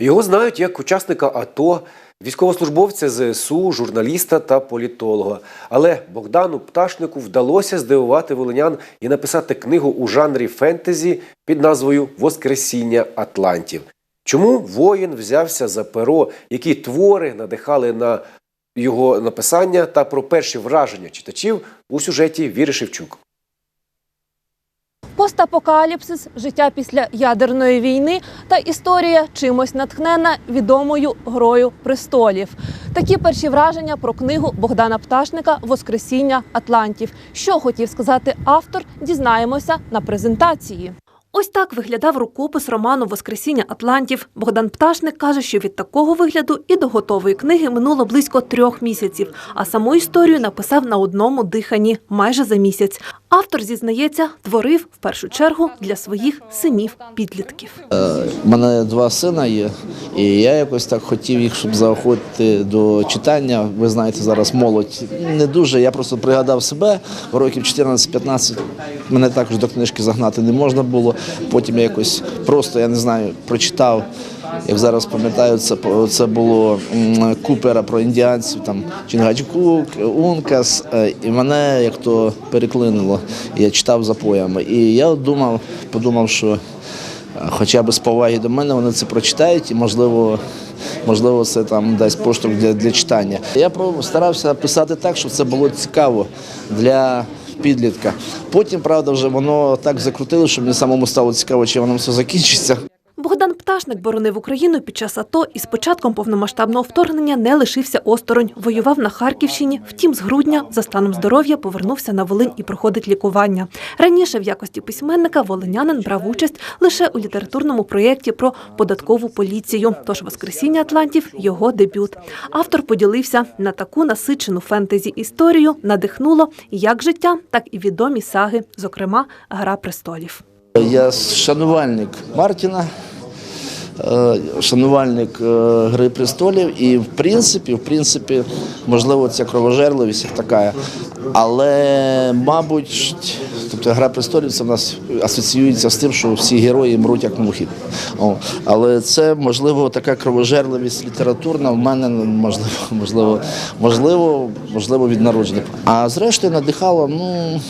Його знають як учасника АТО, військовослужбовця ЗСУ, журналіста та політолога. Але Богдану Пташнику вдалося здивувати волинян і написати книгу у жанрі фентезі під назвою Воскресіння Атлантів. Чому воїн взявся за перо, які твори надихали на його написання та про перші враження читачів у сюжеті Віри Шевчук. Постапокаліпсис, життя після ядерної війни та історія чимось натхнена відомою грою престолів. Такі перші враження про книгу Богдана Пташника Воскресіння Атлантів. Що хотів сказати автор, дізнаємося на презентації. Ось так виглядав рукопис роману Воскресіння Атлантів. Богдан Пташник каже, що від такого вигляду і до готової книги минуло близько трьох місяців, а саму історію написав на одному диханні майже за місяць. Автор зізнається, творив в першу чергу для своїх синів підлітків. У мене два сина є, і я якось так хотів їх, щоб заохотити до читання. Ви знаєте, зараз молодь не дуже. Я просто пригадав себе років 14-15. Мене також до книжки загнати не можна було. Потім я якось просто, я не знаю, прочитав. Як зараз пам'ятаю, це це було Купера про індіанців, там Чингачгук, Ункас, е, і мене як то переклинило. Я читав за поями. І я думав, подумав, що хоча б з поваги до мене вони це прочитають і, можливо, можливо, це там дасть поштовх для, для читання. Я старався писати так, щоб це було цікаво для підлітка. Потім, правда, вже воно так закрутило, що мені самому стало цікаво, чи воно все закінчиться. Пташник боронив Україну під час АТО і з початком повномасштабного вторгнення не лишився осторонь. Воював на Харківщині. Втім, з грудня за станом здоров'я повернувся на Волинь і проходить лікування. Раніше в якості письменника волинянин брав участь лише у літературному проєкті про податкову поліцію. Тож Воскресіння Атлантів його дебют. Автор поділився на таку насичену фентезі історію, надихнуло як життя, так і відомі саги, зокрема Гра престолів. Я шанувальник Мартіна, шанувальник е, Гри престолів, і в принципі, в принципі, можливо, ця кровожерливість як така. Але, мабуть, тобто гра престолів це в нас асоціюється з тим, що всі герої мруть як мухи. О, але це можливо така кровожерливість літературна в мене можливо, можливо, можливо, можливо, від народження. А зрештою надихало, ну.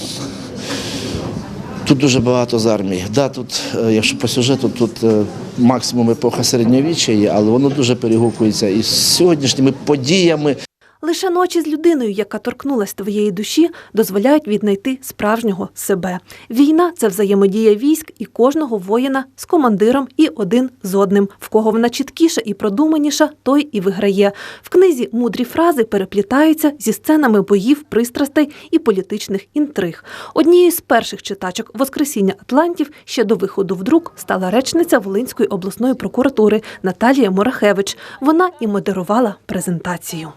Тут дуже багато з армії. Да, тут, е, якщо по сюжету, тут е, максимум епоха середньовіччя є, але воно дуже перегукується із сьогоднішніми подіями. Лише ночі з людиною, яка торкнулась твоєї душі, дозволяють віднайти справжнього себе. Війна це взаємодія військ і кожного воїна з командиром і один з одним. В кого вона чіткіша і продуманіша, той і виграє. В книзі мудрі фрази переплітаються зі сценами боїв, пристрастей і політичних інтриг. Однією з перших читачок Воскресіння Атлантів ще до виходу в друк стала речниця Волинської обласної прокуратури Наталія Мурахевич. Вона і модерувала презентацію.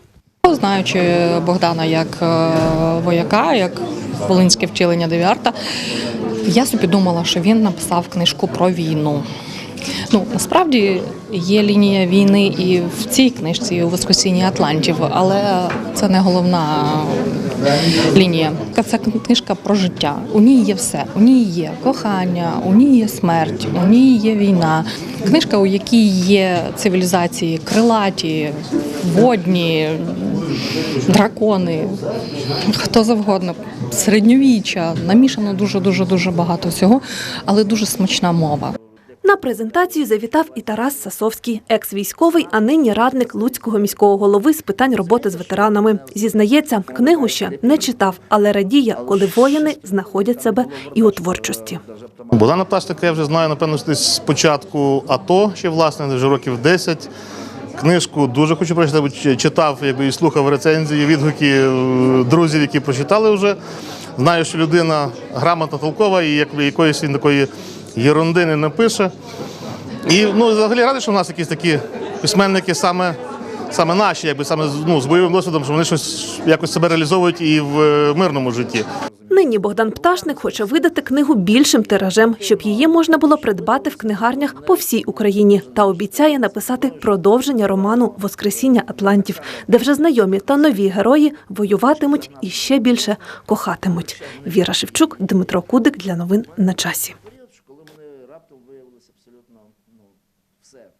Знаючи Богдана як е, вояка, як волинське втілення Девіарта, я собі думала, що він написав книжку про війну. Ну, насправді є лінія війни і в цій книжці, у Воскресінні Атлантів, але це не головна лінія. Це книжка про життя. У ній є все. У ній є кохання, у ній є смерть, у ній є війна. Книжка, у якій є цивілізації крилаті, водні, дракони, хто завгодно, середньовіччя, намішано дуже дуже дуже багато всього, але дуже смачна мова. На презентацію завітав і Тарас Сасовський, екс-військовий, а нині радник Луцького міського голови з питань роботи з ветеранами. Зізнається, книгу ще не читав, але радіє, коли воїни знаходять себе і у творчості. Богдана Пташника я вже знаю, напевно, десь з початку АТО, ще власне, вже років 10. Книжку дуже хочу прочитати, читав якби, і слухав рецензії, відгуки е, друзів, які прочитали вже. Знаю, що людина грамотна, толкова і якби, якоїсь він такої єрунди не напише. І ну, взагалі радий, що в нас якісь такі письменники саме, саме наші, якби саме ну, з бойовим досвідом, що вони щось якось себе реалізовують і в е, мирному житті. Нині Богдан Пташник хоче видати книгу більшим тиражем, щоб її можна було придбати в книгарнях по всій Україні, та обіцяє написати продовження роману Воскресіння Атлантів, де вже знайомі та нові герої воюватимуть і ще більше кохатимуть. Віра Шевчук, Дмитро Кудик для новин на часі.